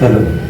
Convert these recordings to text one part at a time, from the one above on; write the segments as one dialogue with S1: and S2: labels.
S1: Hello.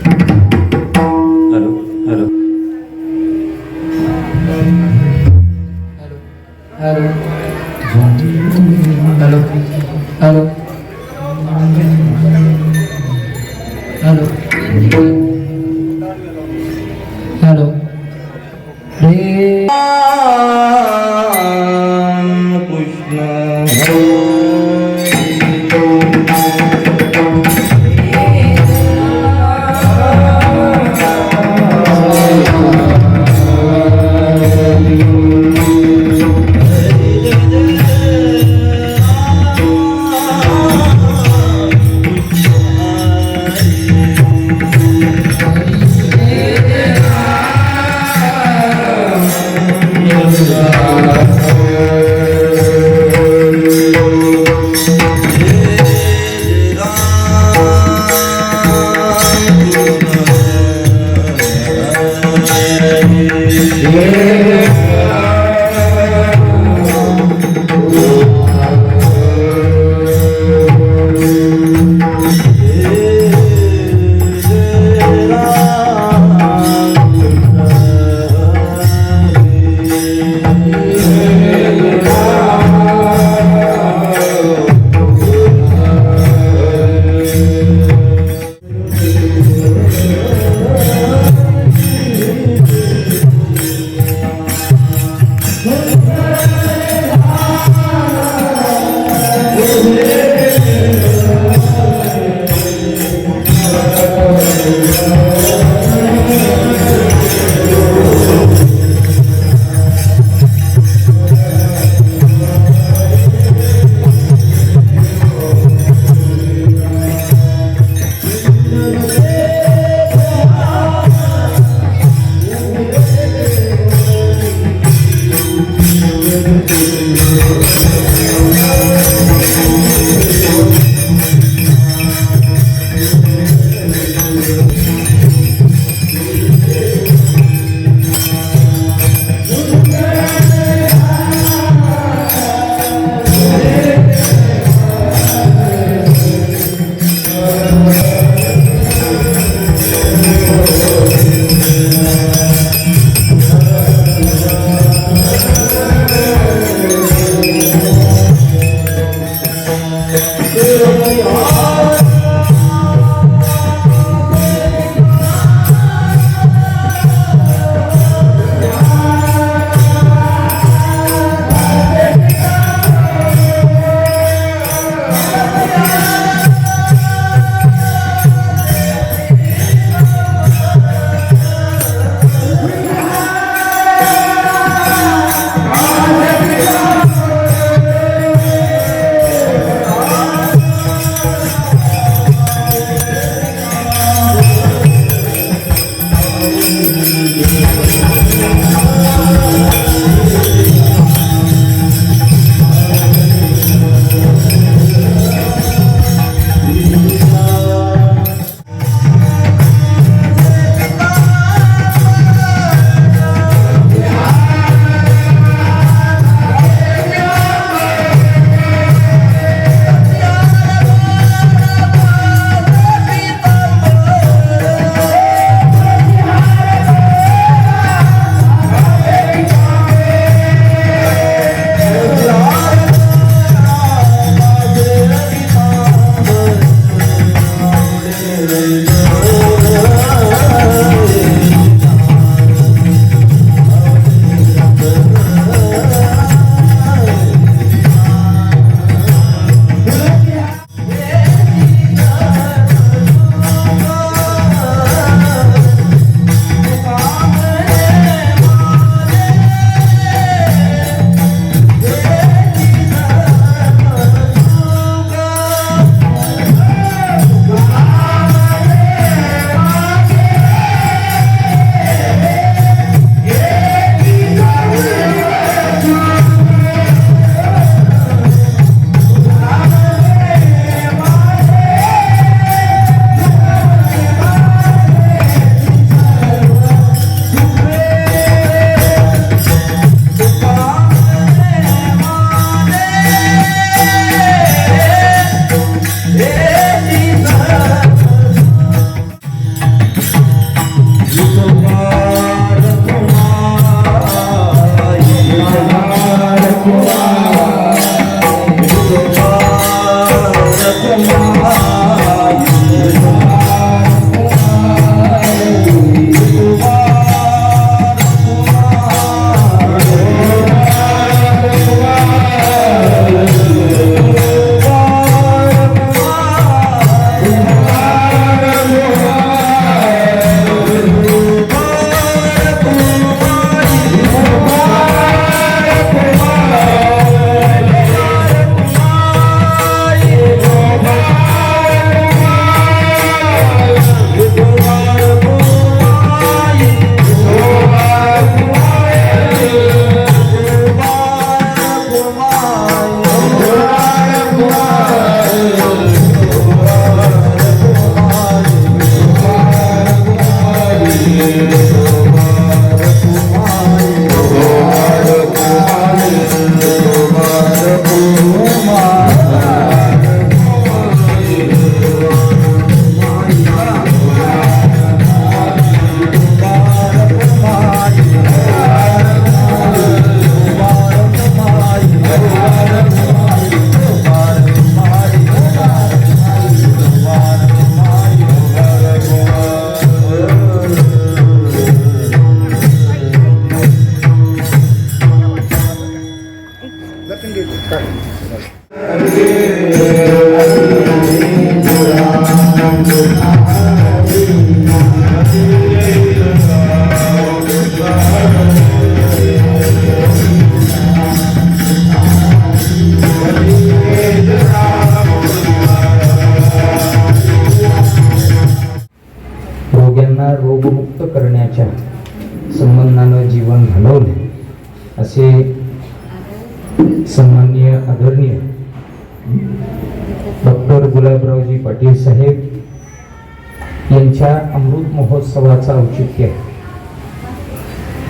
S1: महोत्सवाचा औचित्य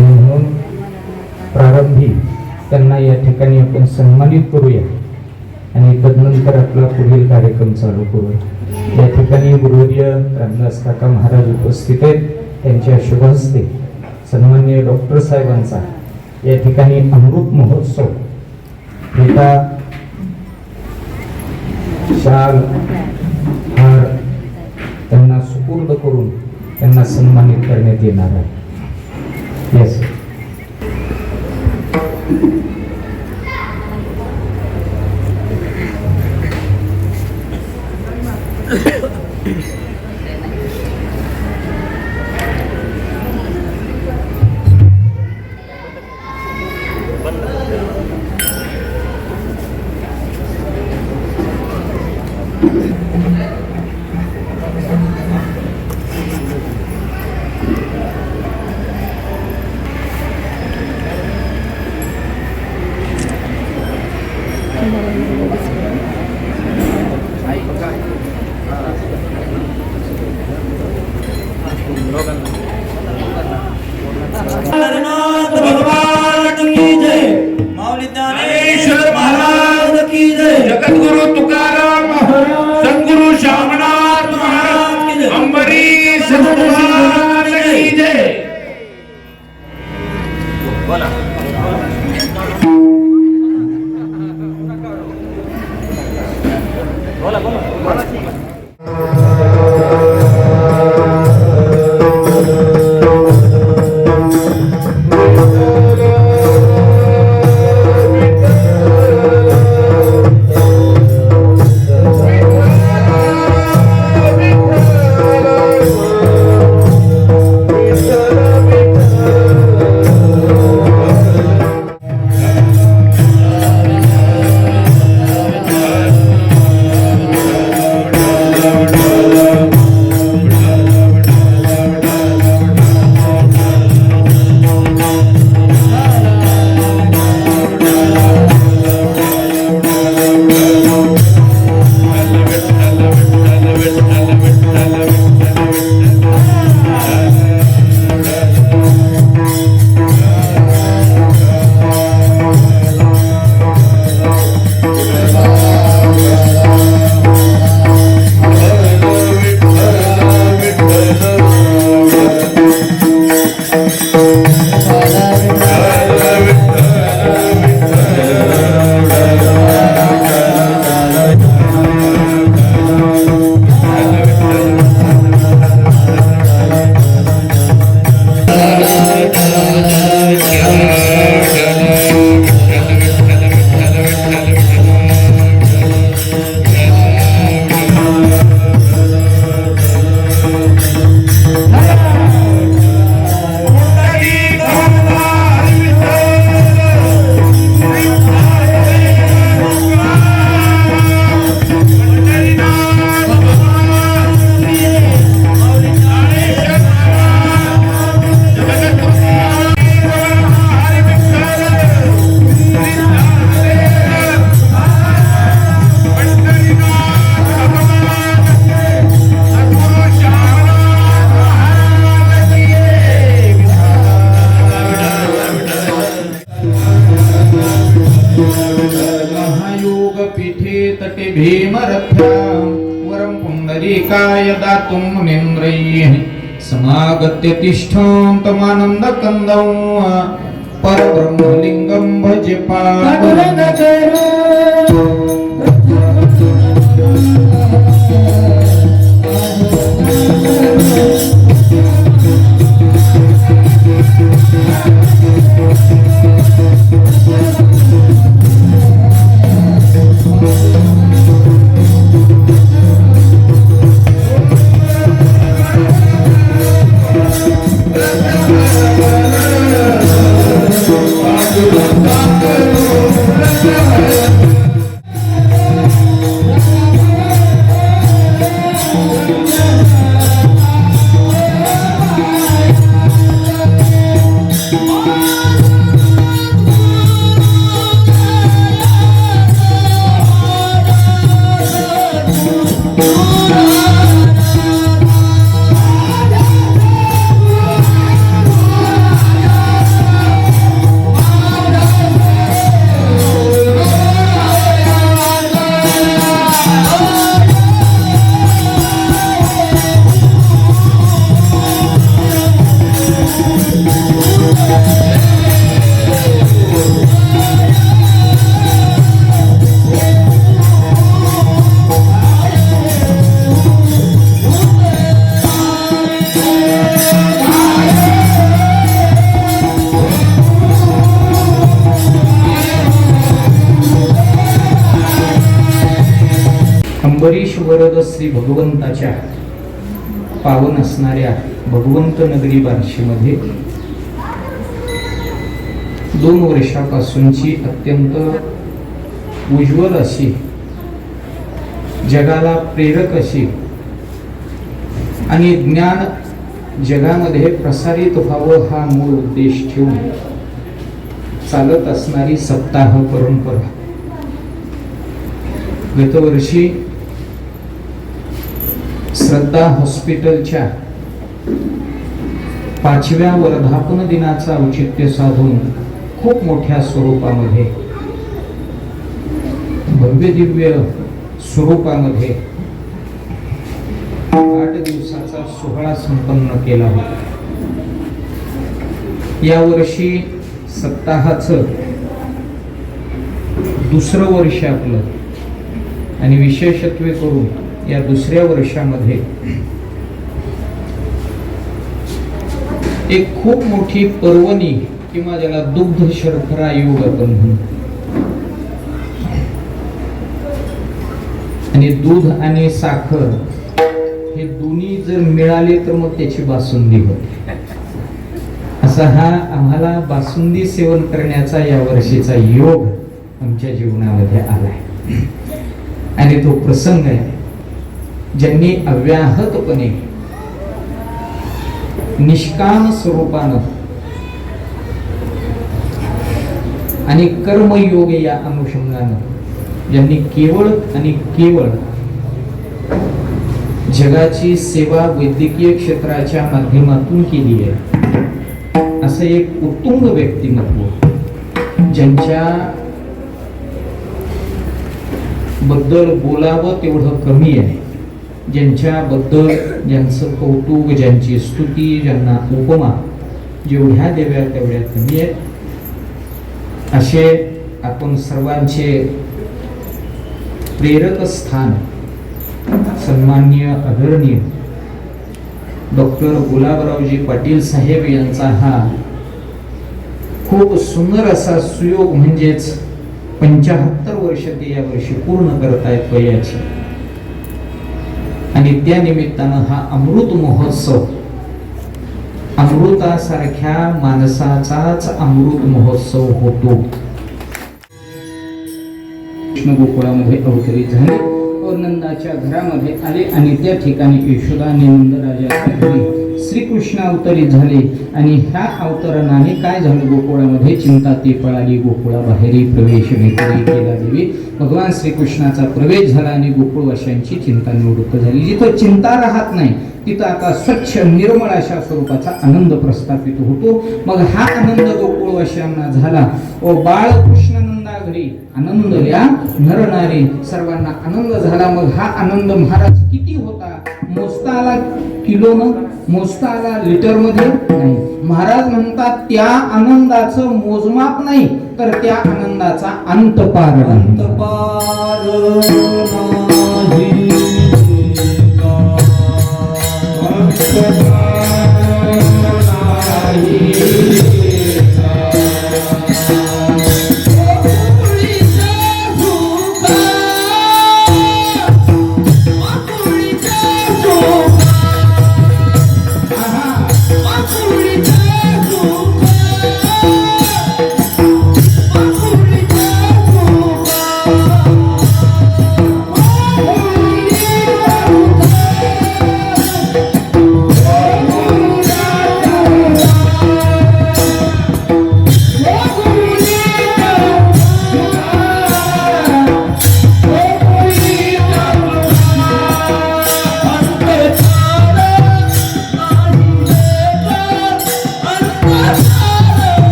S1: म्हणून प्रारंभी त्यांना या ठिकाणी आपण सन्मानित करूया. आणि तदनंतर आपला पुढील कार्यक्रम चालू करूया. या ठिकाणी गुरुवर्य रामदास काका महाराज उपस्थित आहेत. त्यांच्या शुभ हस्ते सन्मान्य डॉक्टर साहेबांचा या ठिकाणी अमृत महोत्सव. एका शाल हार त्यांना सुपूर्द करून त्यांना सन्मानित करण्यात येणार आहे. येस
S2: पुण्डरीकाय दातुं समागत्य तिष्ठान्तमानन्दकन्दौ परब्रह्मलिङ्गं भजे परत श्री भगवंताच्या. पावन असणाऱ्या भगवंत नगरी बार्शीमध्ये. दोन वर्षापासूनची अत्यंत उज्ज्वल अशी जगाला प्रेरक अशी आणि ज्ञान जगामध्ये प्रसारित व्हावं हा मूळ उद्देश ठेवून चालत असणारी सप्ताह परंपरा. गतवर्षी श्रद्धा हॉस्पिटलच्या पाचव्या वर्धापन दिनाचा औचित्य साधून खूप मोठ्या स्वरूपामध्ये भव्य दिव्य स्वरूपामध्ये आठ दिवसाचा सोहळा संपन्न केला होता. यावर्षी सप्ताहाचं दुसरं वर्ष आपलं आणि विशेषत्वे करून या दुसऱ्या वर्षामध्ये एक खूप मोठी पर्वणी किंवा ज्याला दुग्ध शर्करा योग आपण म्हणतो आणि दूध आणि साखर हे दोन्ही जर मिळाले तर मग त्याची बासुंदी होते. असा हा आम्हाला बासुंदी सेवन करण्याचा या वर्षीचा योग आमच्या जीवनामध्ये आलाय. आणि तो प्रसंग आहे. ज्यांनी अव्याहतपणे निष्काम स्वरूपानं आणि कर्मयोग या अनुषंगानं ज्यांनी केवळ आणि केवळ जगाची सेवा वैद्यकीय क्षेत्राच्या माध्यमातून केली आहे असं एक उत्तुंग व्यक्तिमत्व ज्यांच्या बद्दल बोलावं तेवढं कमी आहे. ज्यांच्याबद्दल ज्यांचं कौतुक ज्यांची स्तुती ज्यांना उपमा जेवढ्या देव्या तेवढ्या कमी आहेत. असे आपण सर्वांचे प्रेरक स्थान सन्मान्य आदरणीय डॉक्टर गुलाबरावजी पाटील साहेब यांचा हा खूप सुंदर असा सुयोग म्हणजेच पंचाहत्तर वर्ष ते या वर्षी पूर्ण करतायत वयाची. आणि त्या निमित्तानं हा अमृत महोत्सव अमृतासारख्या माणसाचाच अमृत महोत्सव होतो. कृष्ण गोकुळामध्ये अवतरित झाले नंदाच्या घरामध्ये आले आणि त्या ठिकाणी यशोदा आणि नंदराजाच्या घरी श्रीकृष्ण अवतरित झाले. आणि ह्या अवतरणाने काय झालं गोकुळामध्ये? चिंता ती पळाली गोकुळा बाहेरी प्रवेश भेटली केला देवी भगवान श्रीकृष्णाचा प्रवेश झाला आणि गोकुळवाशांची चिंता निवृत्त झाली. जिथं चिंता राहत नाही तिथं आता स्वच्छ निर्मळ अशा स्वरूपाचा आनंद प्रस्थापित होतो. मग हा आनंद गोकुळवाशांना झाला. व बाळकृष्णानंदा घरी आनंद या नरनारी सर्वांना आनंद झाला. मग हा आनंद महाराज किती होता? मोजता आला किलो न? मोजता आला लिटरमध्ये? नाही. महाराज म्हणतात त्या आनंदाचं मोजमाप नाही तर त्या आनंदाचा
S1: अंतपार अंतपार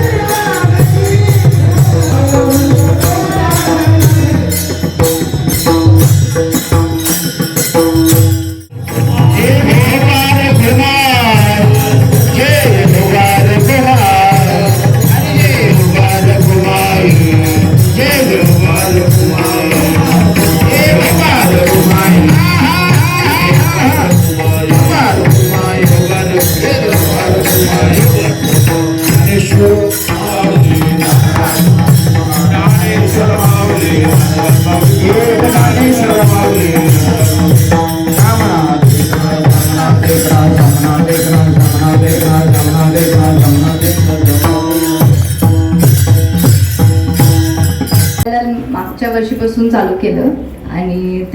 S3: Thank you.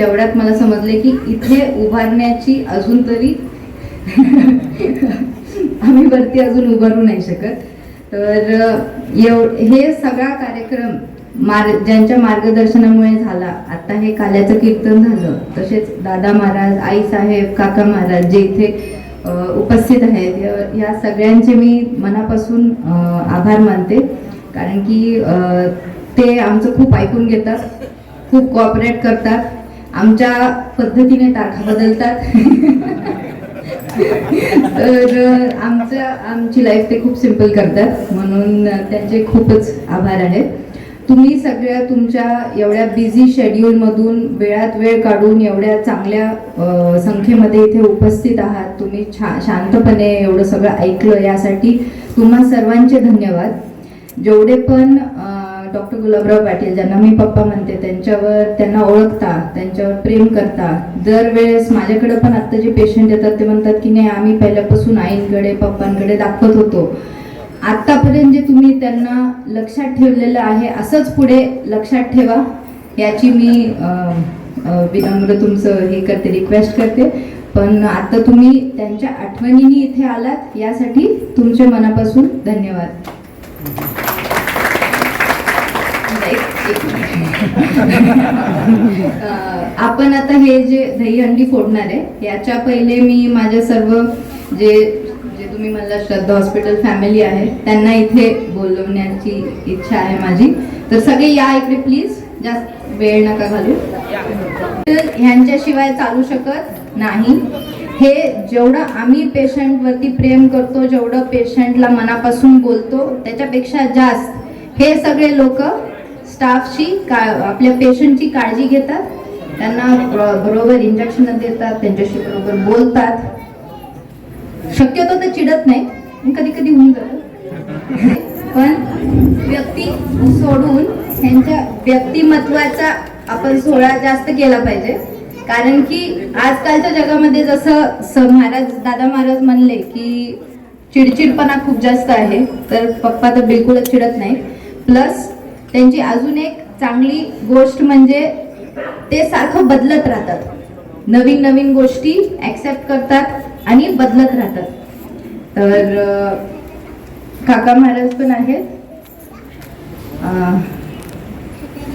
S3: तेवढ्यात मला समजले की इथे उभारण्याची अजून तरी आम्ही वरती अजून उभारू नाही शकत. तर एव हे सगळा कार्यक्रम मार ज्यांच्या मार्गदर्शनामुळे झाला आता हे काल्याचं कीर्तन झालं तसेच दादा महाराज आई साहेब काका महाराज जे इथे उपस्थित आहेत या- सगळ्यांचे मी मनापासून आभार मानते. कारण की ते आमचं खूप ऐकून घेतात खूप कॉपरेट करतात. आमच्या पद्धतीने तारखा बदलतात. तर आमच्या आमची लाईफ ते खूप सिंपल करतात. म्हणून त्यांचे खूपच आभार आहेत. तुम्ही सगळ्या तुमच्या एवढ्या बिझी शेड्यूलमधून वेळात वेळ काढून एवढ्या चांगल्या संख्येमध्ये इथे उपस्थित आहात. तुम्ही छा शांतपणे एवढं सगळं ऐकलं यासाठी तुम्हा सर्वांचे धन्यवाद. जेवढे पण डॉक्टर गुलाबराव पाटील ज्यांना मी पप्पा म्हणते त्यांच्यावर त्यांना ओळखता त्यांच्यावर प्रेम करता. दरवेळेस माझ्याकडे पण आत्ता जे पेशंट येतात ते म्हणतात की नाही आम्ही पहिल्यापासून आईंकडे पप्पांकडे दाखवत होतो. आत्तापर्यंत जे तुम्ही त्यांना लक्षात ठेवलेलं आहे असंच पुढे लक्षात ठेवा. याची मी विनम्र तुमचं हे करते रिक्वेस्ट करते. पण आता तुम्ही त्यांच्या आठवणीने इथे आलात यासाठी तुमचे मनापासून धन्यवाद. आपण आता हे जे दहीहंडी फोडणार आहे याच्या पहिले मी माझ्या सर्व जे जे तुम्ही मला श्रद्धा हॉस्पिटल फॅमिली आहे त्यांना इथे बोलवण्याची इच्छा आहे माझी. तर सगळे या इकडे प्लीज जास्त वेळ नका घालू. तर ह्यांच्याशिवाय चालू शकत नाही. हे जेवढं आम्ही पेशंटवरती प्रेम करतो जेवढं पेशंटला मनापासून बोलतो त्याच्यापेक्षा जास्त हे सगळे लोक स्टाफची का आपल्या पेशंटची काळजी घेतात. त्यांना बरोबर इंजेक्शन देतात त्यांच्याशी बरोबर बोलतात. शक्यतो ते चिडत नाही कधी कधी होऊन जातं. पण व्यक्ती सोडून त्यांच्या व्यक्तिमत्वाचा आपण सोहळा जास्त केला पाहिजे. कारण की आजकालच्या जगामध्ये जसं महाराज दादा महाराज म्हणले की चिडचिडपणा खूप जास्त आहे. तर पप्पा तर बिलकुलच चिडत नाही प्लस त्यांची अजून एक चांगली गोष्ट म्हणजे ते सारखं बदलत राहतात. नवीन नवीन गोष्टी ॲक्सेप्ट करतात आणि बदलत राहतात. तर काका महाराज पण आहेत.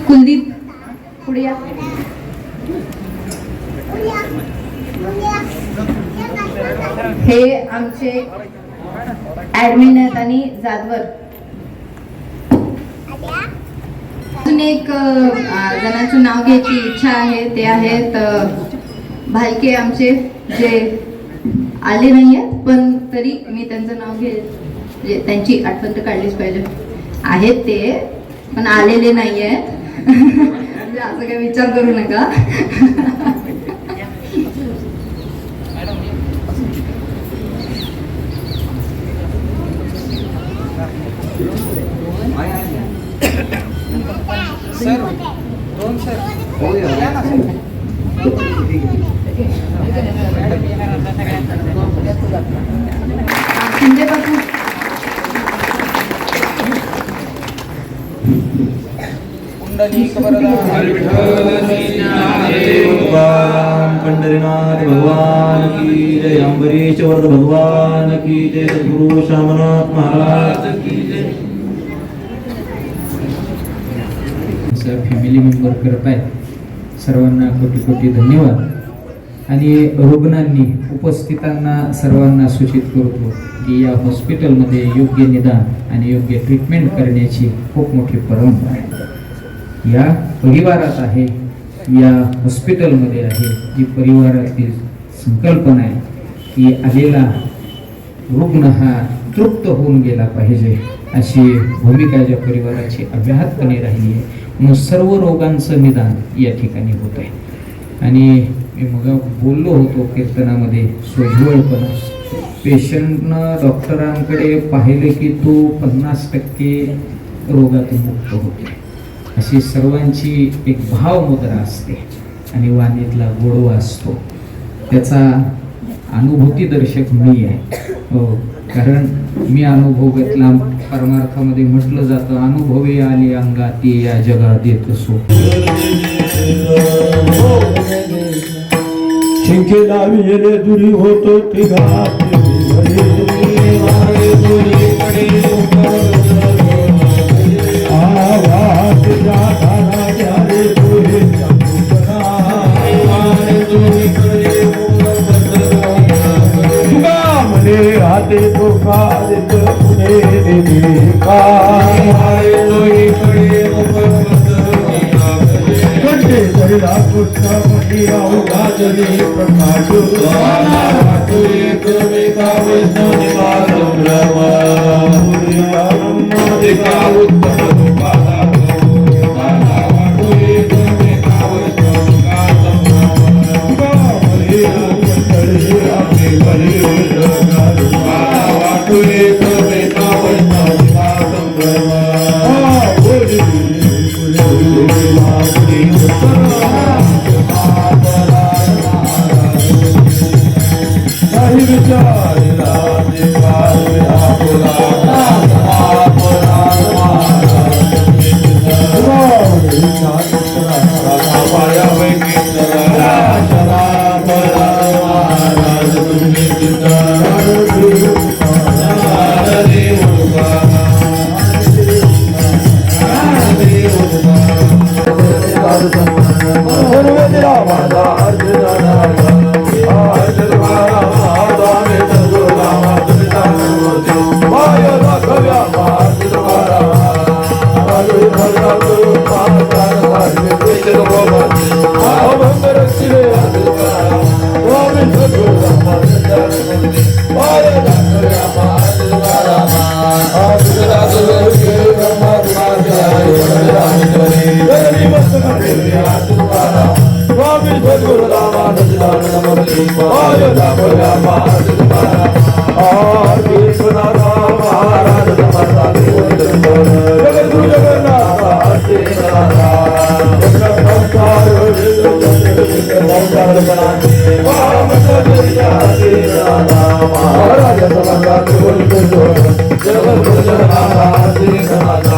S3: कुलदीप पुढे या. हे आमचे ॲडमिन आहेत आणि जाधवर. अजून एक जणांचं नाव घ्यायची इच्छा आहे ते आहेत अं, भालके आमचे जे आले नाही आहेत पण तरी मी त्यांचं नाव घे म्हणजे त्यांची आठवण तर काढलीच पाहिजे. आहेत ते पण आलेले नाही आहेत म्हणजे असं काही विचार करू नका. शिंदे बापू
S1: भगवान पंढरीनाथ भगवान की जय अम्बरीश वर्ध भगवान की जय सद्गुरु श्यामनाथ महाराज की जय
S2: फॅमिली मेंबर करत आहेत. सर्वांना कोटी कोटी धन्यवाद. आणि रुग्णांनी उपस्थितांना सर्वांना सूचित करतो की या हॉस्पिटलमध्ये योग्य निदान आणि योग्य ट्रीटमेंट करण्याची खूप मोठी परंपरा आहे. या परिवारात आहे या हॉस्पिटलमध्ये आहे जी परिवारातील संकल्पना आहे की आलेला रुग्ण हा तृप्त होऊन गेला पाहिजे अशी भूमिका ज्या परिवाराची अव्याहतपणे राहिली आहे मग सर्व रोगांचं निदान या ठिकाणी होत आहे. आणि मी मग बोललो होतो कीर्तनामध्ये सोज्वळपणा. पेशंटनं डॉक्टरांकडे पाहिले की तो पन्नास टक्के रोगातून मुक्त होते. अशी सर्वांची एक भावमुद्रा असते आणि वाणीतला गोडवा असतो. त्याचा अनुभूती दर्शक मी आहे. हो. कारण मी अनुभव घेतला परमार्थामध्ये म्हटलं जातं अनुभवे आले अंगाती या जगात येत असो
S4: शिंके लावी दुरी होतो तिघा प्रकाश काही ਵਿਚਾਰ ਰਾਜੇ Rama Rama Rama Hare Krishna Rama Radha Rama Jagadu Jagannath Hare Rama Jagadu Jagannath Hare Rama